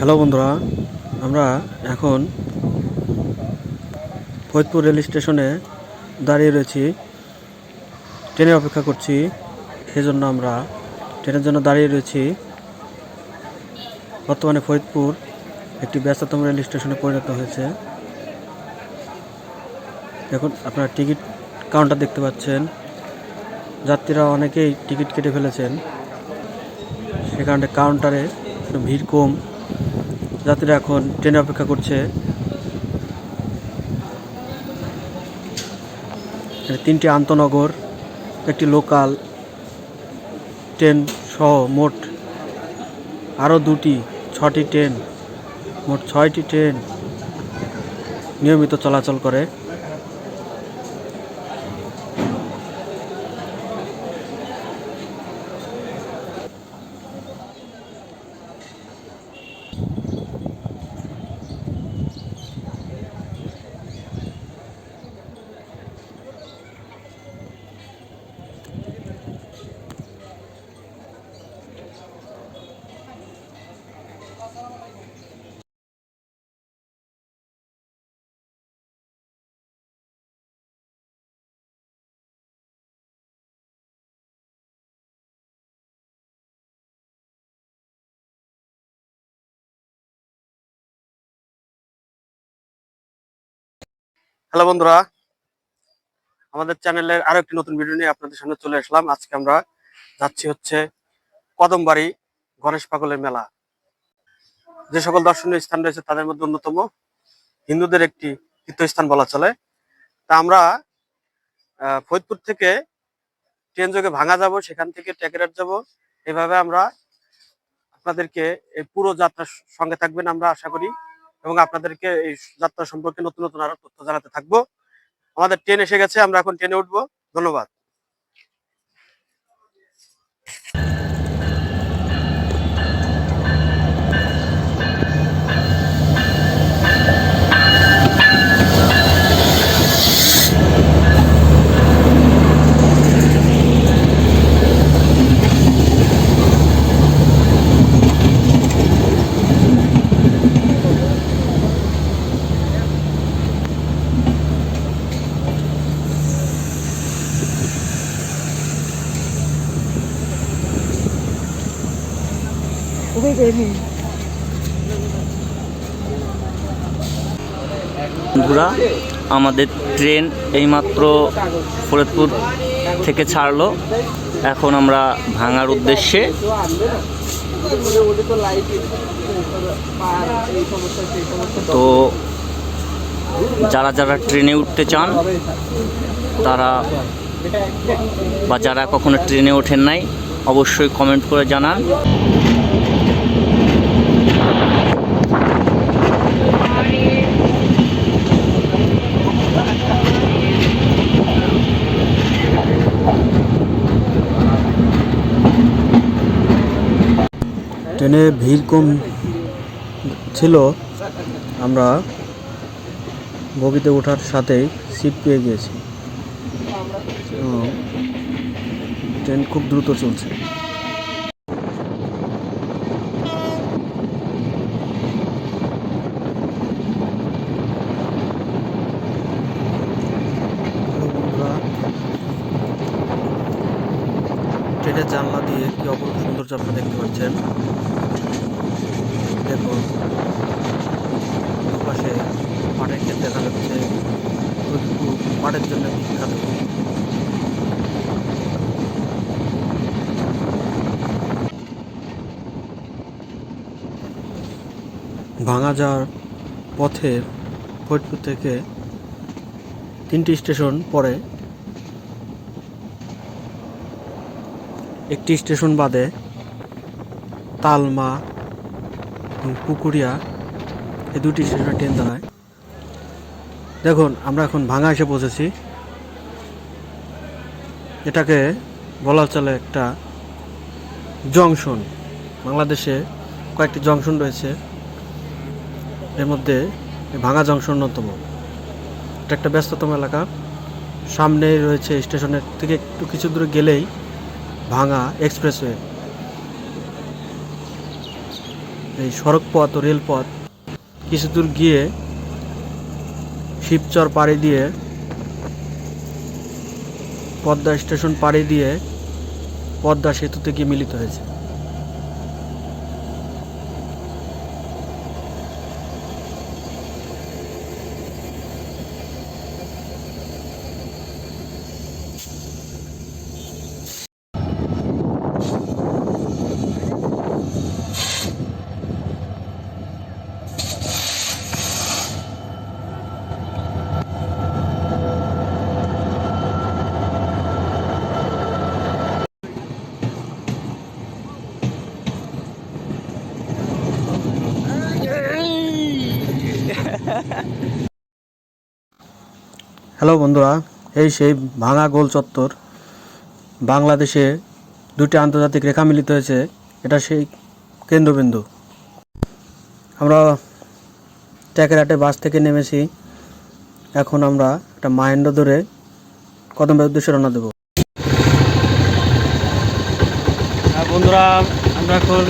Hello বন্ধুরা, আমরা এখন ফরিদপুর রেল স্টেশনে দাঁড়িয়ে রয়েছি। ট্রেনের অপেক্ষা করছি, সেজন্য আমরা ট্রেনের জন্য দাঁড়িয়ে রয়েছি। বর্তমানে ফরিদপুর একটি ব্যস্ততম রেল স্টেশনে পরিণত হয়েছে। এখন আপনারা টিকিট কাউন্টার দেখতে পাচ্ছেন। যাত্রীরা অনেকেই টিকিট কেটে ফেলেছেন। সে কারণে কাউন্টারে ভিড় কম। যাত্রীরা এখন ট্রেনে অপেক্ষা করছে। তিনটি আন্তনগর, একটি লোকাল ট্রেন সহ মোট আরও দুটি, ছটি ট্রেন, মোট ছয়টি ট্রেন নিয়মিত চলাচল করে। হ্যালো বন্ধুরা, আমাদের চ্যানেলের আরও একটি নতুন ভিডিও নিয়ে আপনাদের সামনে চলে আসলাম। আজকে আমরা যাচ্ছি হচ্ছে কদমবাড়ি গণেশ পাগলের মেলা। যে সকল দর্শনীয় স্থান রয়েছে তাদের মধ্যে অন্যতম হিন্দুদের একটি তীর্থস্থান বলা চলে। তা আমরা ফরিদপুর থেকে ট্রেন যোগে ভাঙা যাব, সেখান থেকে টেকেরাট যাব। এভাবে আমরা আপনাদেরকে এই পুরো যাত্রার সঙ্গে থাকবেন আমরা, আশা করি। এবং আপনাদেরকে এই যাত্রা সম্পর্কে নতুন নতুন আরও তথ্য জানাতে থাকব। আমাদের ট্রেন এসে গেছে, আমরা এখন ট্রেনে উঠবো। ধন্যবাদ। বন্ধুরা, আমাদের ট্রেন এইমাত্র ফরিদপুর থেকে ছাড়লো। এখন আমরা ভাঙার উদ্দেশ্যে তো যারা যারা ট্রেনে উঠতে চান, তারা বা যারা কখনো ট্রেনে ওঠেন নাই, অবশ্যই কমেন্ট করে জানান। ট্রেনে ভিড় কম ছিল, আমরা বগিতে ওঠার সাথেই সিট পেয়ে গিয়েছি। ট্রেন খুব দ্রুত চলছে। ট্রেনের জানলা দিয়ে কি অপরূপ সৌন্দর্য আপনারা দেখতে পাচ্ছেন? পাটের ক্ষেত দেখা যাচ্ছে পাটের জন্য বিখ্যাত। ভাঙা যাওয়ার পথে ফরিদপুর থেকে তিনটি স্টেশন পরে। একটি স্টেশন বাদে তালমা এবং পুকুরিয়া এই দুটি স্টেশনে ট্রেন দাঁড়ায়। দেখুন, আমরা এখন ভাঙা এসে পৌঁছেছি। এটাকে বলা চলে একটা জংশন। বাংলাদেশে কয়েকটি জংশন রয়েছে। এর মধ্যে ভাঙা জংশন অন্যতম। এটা একটা ব্যস্ততম এলাকা। সামনেই রয়েছে স্টেশনের থেকে একটু কিছু দূরে গেলেই ভাঙা এক্সপ্রেসওয়ে। এই সড়ক পথ ও রেলপথ কিছু দূর গিয়ে শিবচর পাড়ি দিয়ে, পদ্মা স্টেশন পাড়ি দিয়ে পদ্মা সেতুতে গিয়ে মিলিত হয়েছে। হ্যালো বন্ধুরা, এই সেই ভাঙা গোল চত্বর বাংলাদেশে দুটি আন্তর্জাতিক রেখা মিলিত হয়েছে, এটা সেই কেন্দ্রবিন্দু। আমরা ট্যাকেরাটে বাস থেকে নেমেছি, এখন আমরা একটা মাহেন্দ্র ধরে কদমের উদ্দেশ্যে রওনা দেবো। বন্ধুরা, আমরা এখন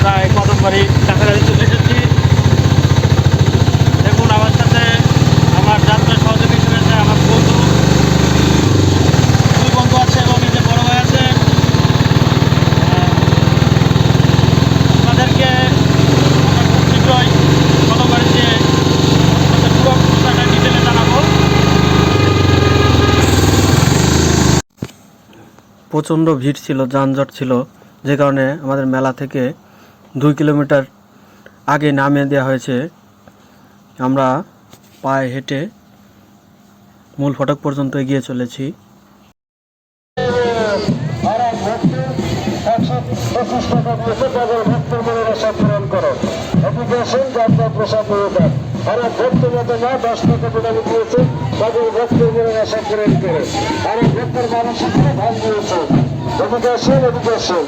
প্রায় কদমবাড়ি কাছাকাছি চলে এসেছি দেখুন আমার সাথে আমার যাত্রা সহযোগী রয়েছে আমার বন্ধু দুই বন্ধু আছে এবং এই যে বড় ভাই আছে আহ, আমাদেরকে আমরা খুব শীঘ্রই কদম বাড়িতে পুরো বিষয়টা ডিটেলে জানাব প্রচণ্ড ভিড় ছিল, যানজট ছিল, যে কারণে আমাদের মেলা থেকে দুই কিলোমিটার আগে নামিয়ে দেওয়া হয়েছে। আমরা পায়ে হেঁটে মূল ফটক পর্যন্ত এগিয়ে চলেছি। টাকা ভক্তের পূরণ যাত্রা প্রসাদ এক ভক্তের মতো না, দশ টাকা প্রদান দিয়েছে, তাদের ভক্তের মনে আশা পূরণ করে। আর ভক্তের মানুষের ধান দিয়েছে এদিকে আসেন এদিকে আসেন।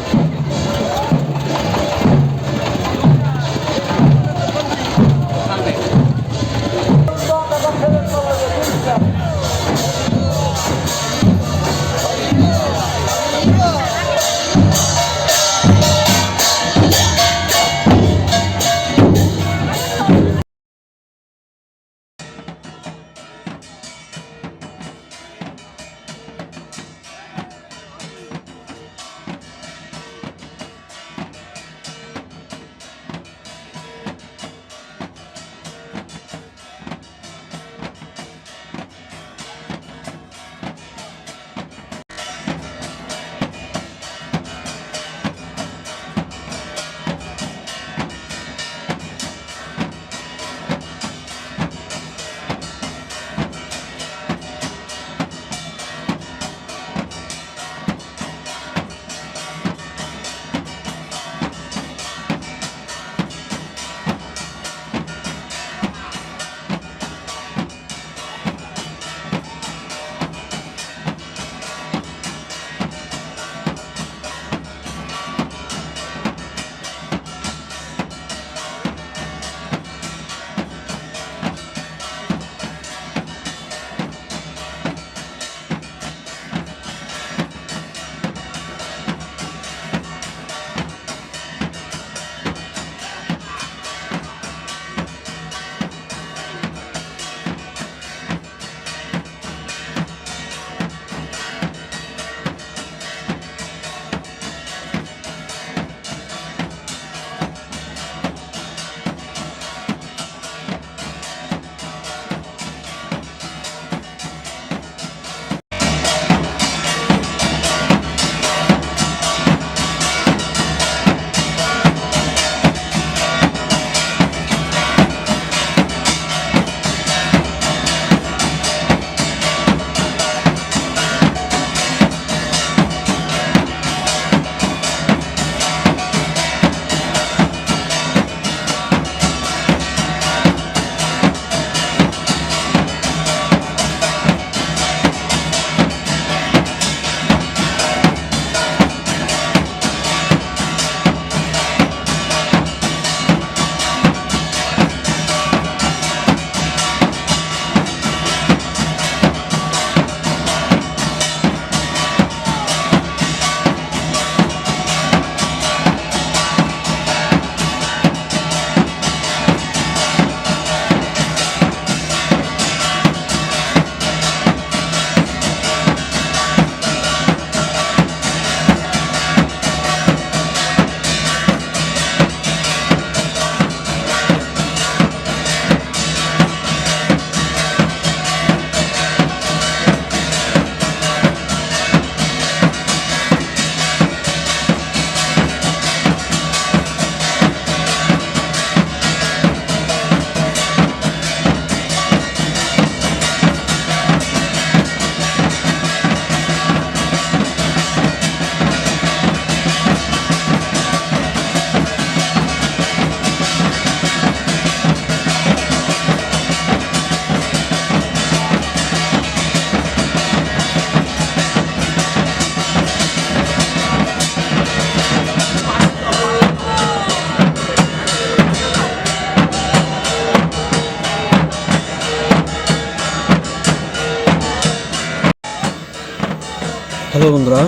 বন্ধুরা,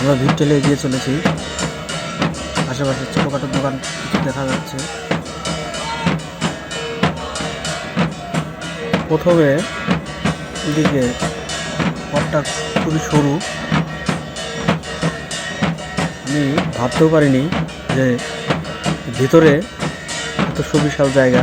আমরা ভিড়টেলে এগিয়ে চলেছি। আশেপাশে ছোটোখাটো দোকান দেখা যাচ্ছে। প্রথমে এদিকে পথটা খুবই সরু। আমি ভাবতেও পারিনি যে ভিতরে এত সুবিশাল জায়গা।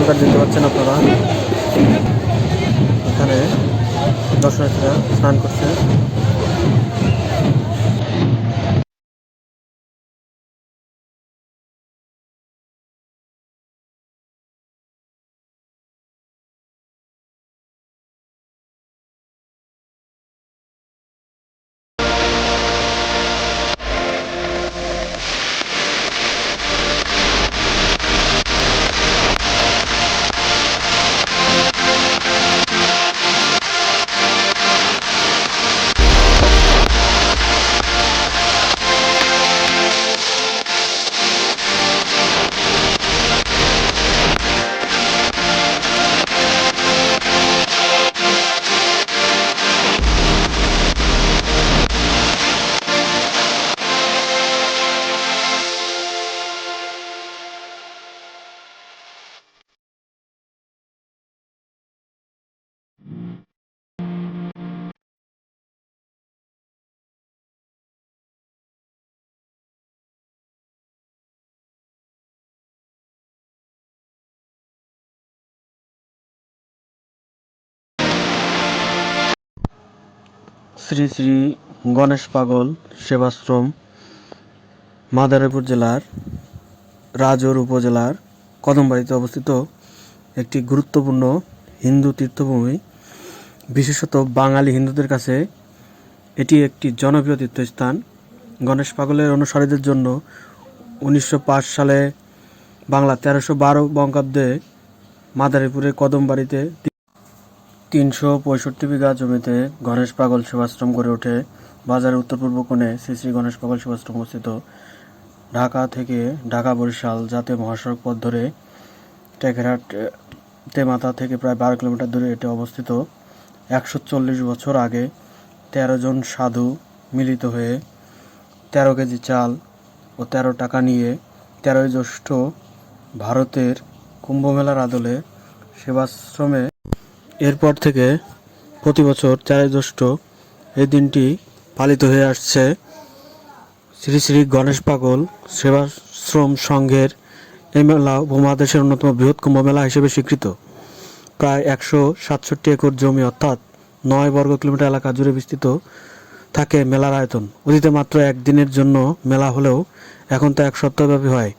স্নান কার্ড দেখতে পাচ্ছেন আপনারা। এখানে দর্শনার্থীরা স্নান করছে। শ্রী শ্রী গণেশ পাগল সেবাশ্রম, মাদারীপুর জেলার রাজৌর উপজেলার কদমবাড়িতে অবস্থিত একটি গুরুত্বপূর্ণ হিন্দু তীর্থভূমি, বিশেষত বাঙালি হিন্দুদের কাছে এটি একটি জনপ্রিয় তীর্থস্থান। গণেশ পাগলের অনুসারীদের জন্য উনিশশো পাঁচ সালে বাংলা তেরোশো বারো বঙ্গাব্দে মাদারীপুরের কদমবাড়িতে তিনশো পঁয়ষট্টি বিঘা জমিতে গণেশ পাগল সেবাশ্রম গড়ে ওঠে। বাজারের উত্তর পূর্ব কোণে শ্রী শ্রী গণেশ পাগল সেবাশ্রম অবস্থিত। ঢাকা থেকে ঢাকা বরিশাল জাতীয় মহাসড়ক পথ ধরে টেকেরহাট, তেমাতা থেকে প্রায় বারো কিলোমিটার দূরে এটি অবস্থিত। একশো চল্লিশ বছর আগে তেরো জন সাধু মিলিত হয়ে তেরো কেজি চাল ও তেরো টাকা নিয়ে তেরোই জ্যৈষ্ঠ ভারতের কুম্ভমেলার আদলে সেবাশ্রমে এরপর থেকে প্রতি বছর তেরোই জ্যৈষ্ঠ এই দিনটি পালিত হয়ে আসছে। শ্রী শ্রী গণেশ পাগল সেবাশ্রম সংঘের এই মেলা উপমহাদেশের অন্যতম বৃহৎ কুম্ভ মেলা হিসেবে স্বীকৃত। প্রায় একশো সাতষট্টি একর জমি অর্থাৎ নয় বর্গ কিলোমিটার এলাকা জুড়ে বিস্তৃত থাকে মেলার আয়তন। অতীতে মাত্র একদিনের জন্য মেলা হলেও এখন তা এক সপ্তাহব্যাপী হয়।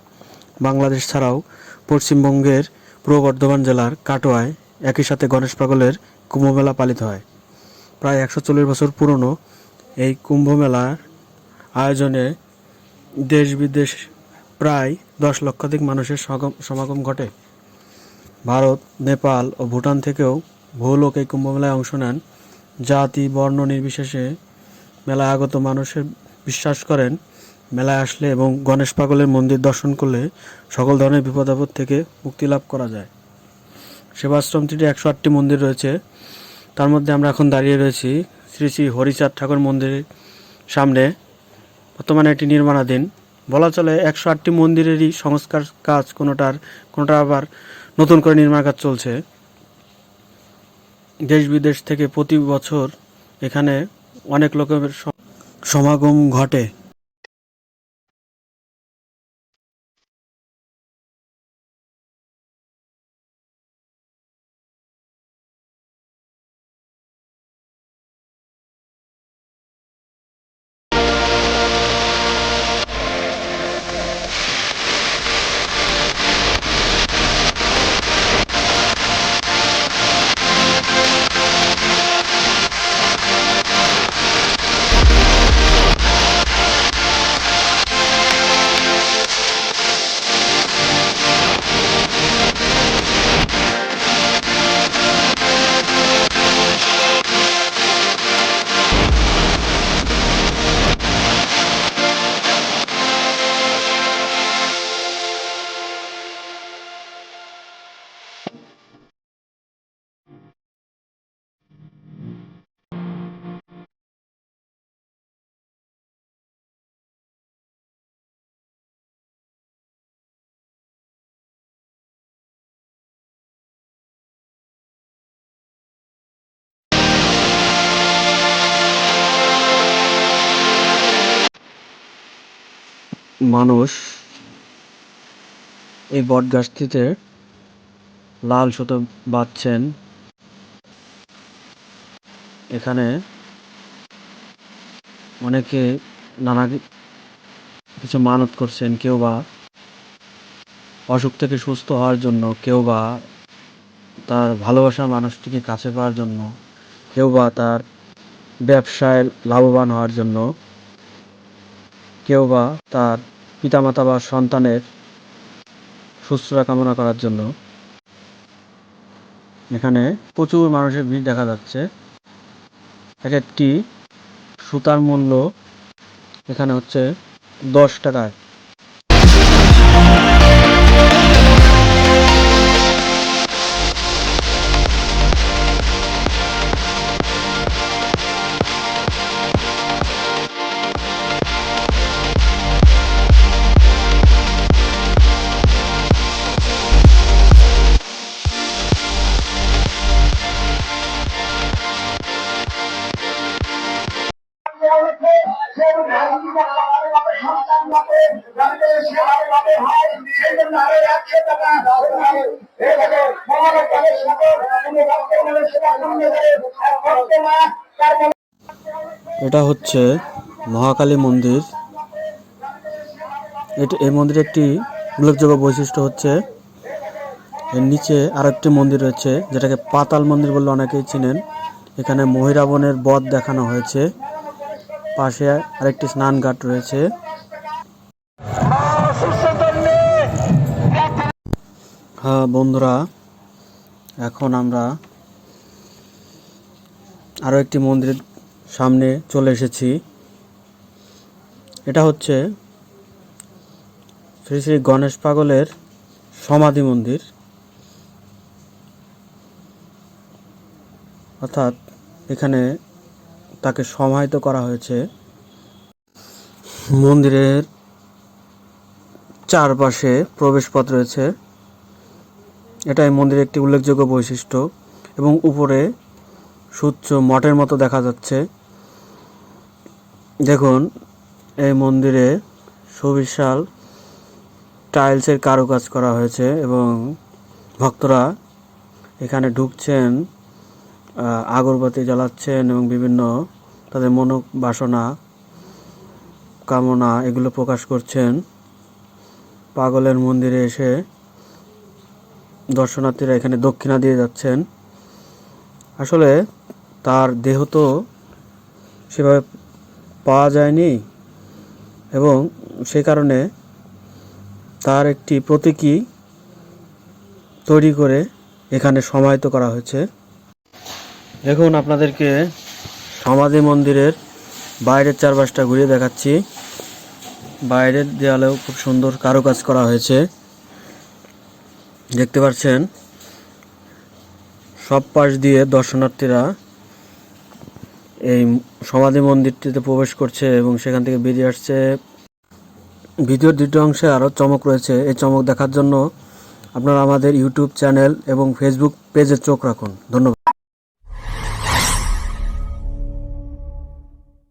বাংলাদেশ ছাড়াও পশ্চিমবঙ্গের পূর্ব বর্ধমান জেলার কাটোয়ায় একই সাথে গণেশ পাগলের কুম্ভ মেলা পালিত হয়। প্রায় একশো চল্লিশ বছর পুরনো এই কুম্ভ মেলার আয়োজনে দেশ বিদেশ প্রায় দশ লক্ষাধিক মানুষের সমাগম ঘটে। ভারত, নেপাল ও ভুটান থেকেও বহু লোক এই কুম্ভমেলায় অংশ নেন। জাতি, বর্ণ নির্বিশেষে মেলায় আগত মানুষের বিশ্বাস করেন, মেলায় আসলে এবং গণেশ পাগলের মন্দির দর্শন করলে সকল ধরনের বিপদ আপদ থেকে মুক্তি লাভ করা যায়। সেবাশ্রমটিতে একশো আটটি মন্দির রয়েছে। তার মধ্যে আমরা এখন দাঁড়িয়ে রয়েছি শ্রী শ্রী হরিচাঁদ ঠাকুর মন্দিরের সামনে। বর্তমানে এটি নির্মাণাধীন। বলা চলে একশো আটটি মন্দিরেরই সংস্কার কাজ কোনোটার, কোনোটা আবার নতুন করে নির্মাণ কাজ চলছে। দেশ বিদেশ থেকে প্রতি বছর এখানে অনেক লোকের সমাগম ঘটে। মানুষ এই বট গাছটিতে লাল সুতো বাঁধছেন। এখানে অনেকে নানা কিছু মানত করছেন, কেউ বা অসুখ থেকে সুস্থ হওয়ার জন্য, কেউ বা তার ভালোবাসার মানুষটিকে কাছে পাওয়ার জন্য, কেউ বা তার ব্যবসায় লাভবান হওয়ার জন্য। কেউ বা তার পিতামাতা বা সন্তানের সুস্থতা কামনা করার জন্য। এখানে প্রচুর মানুষের ভিড় দেখা যাচ্ছে। এক একটি সুতার মূল্য এখানে হচ্ছে দশ টাকায়। মহাকালী মন্দির। এটা, এই মন্দিরের একটি উল্লেখযোগ্য বৈশিষ্ট্য হচ্ছে, এর নিচে আর একটি মন্দির রয়েছে, যেটাকে পাতাল মন্দির বলে অনেকেই চিনেন। এখানে মহিরাবণের বধ দেখানো হয়েছে। পাশে আরেকটি স্নান ঘাট রয়েছে। হ্যাঁ বন্ধুরা, এখন আমরা আরও একটি মন্দিরের সামনে চলে এসেছি। এটা হচ্ছে শ্রী শ্রী গণেশ পাগলের সমাধি মন্দির। অর্থাৎ এখানে তাকে সমাহিত করা হয়েছে। মন্দিরের চারপাশে প্রবেশপথ রয়েছে। এটাই মন্দিরের একটি উল্লেখযোগ্য বৈশিষ্ট্য এবং উপরে সুচ্চ মঠের মতো দেখা যাচ্ছে। দেখুন এই মন্দিরে সুবিশাল টাইলসের কারুকাজ করা হয়েছে এবং ভক্তরা এখানে ঢুকছেন আগরবাতি জ্বালাচ্ছেন এবং বিভিন্ন তাদের মনোবাসনা, কামনা এগুলো প্রকাশ করছেন। পাগলের মন্দিরে এসে দর্শনার্থীরা এখানে দক্ষিণা দিয়ে যাচ্ছেন। আসলে তার দেহ তো সেভাবে পাওয়া যায়নি। এবং সে কারণে তার একটি প্রতীকী তৈরি করে এখানে সমাহিত করা হয়েছে। দেখুন, আপনাদেরকে সমাধি মন্দিরের বাইরের চারপাশটা ঘুরিয়ে দেখাচ্ছি। বাইরের দেওয়ালেও খুব সুন্দর কারুকাজ করা হয়েছে। দেখতে পাচ্ছেন, সব পাশ দিয়ে দর্শনার্থীরা এই সমাধি মন্দিরটিতে প্রবেশ করছে এবং সেখান থেকে বেরিয়ে আসছে। ভিডিওর দ্বিতীয় অংশে আরও চমক রয়েছে। এই চমক দেখার জন্য আপনারা আমাদের ইউটিউব চ্যানেল এবং ফেসবুক পেজে চোখ রাখুন। ধন্যবাদ।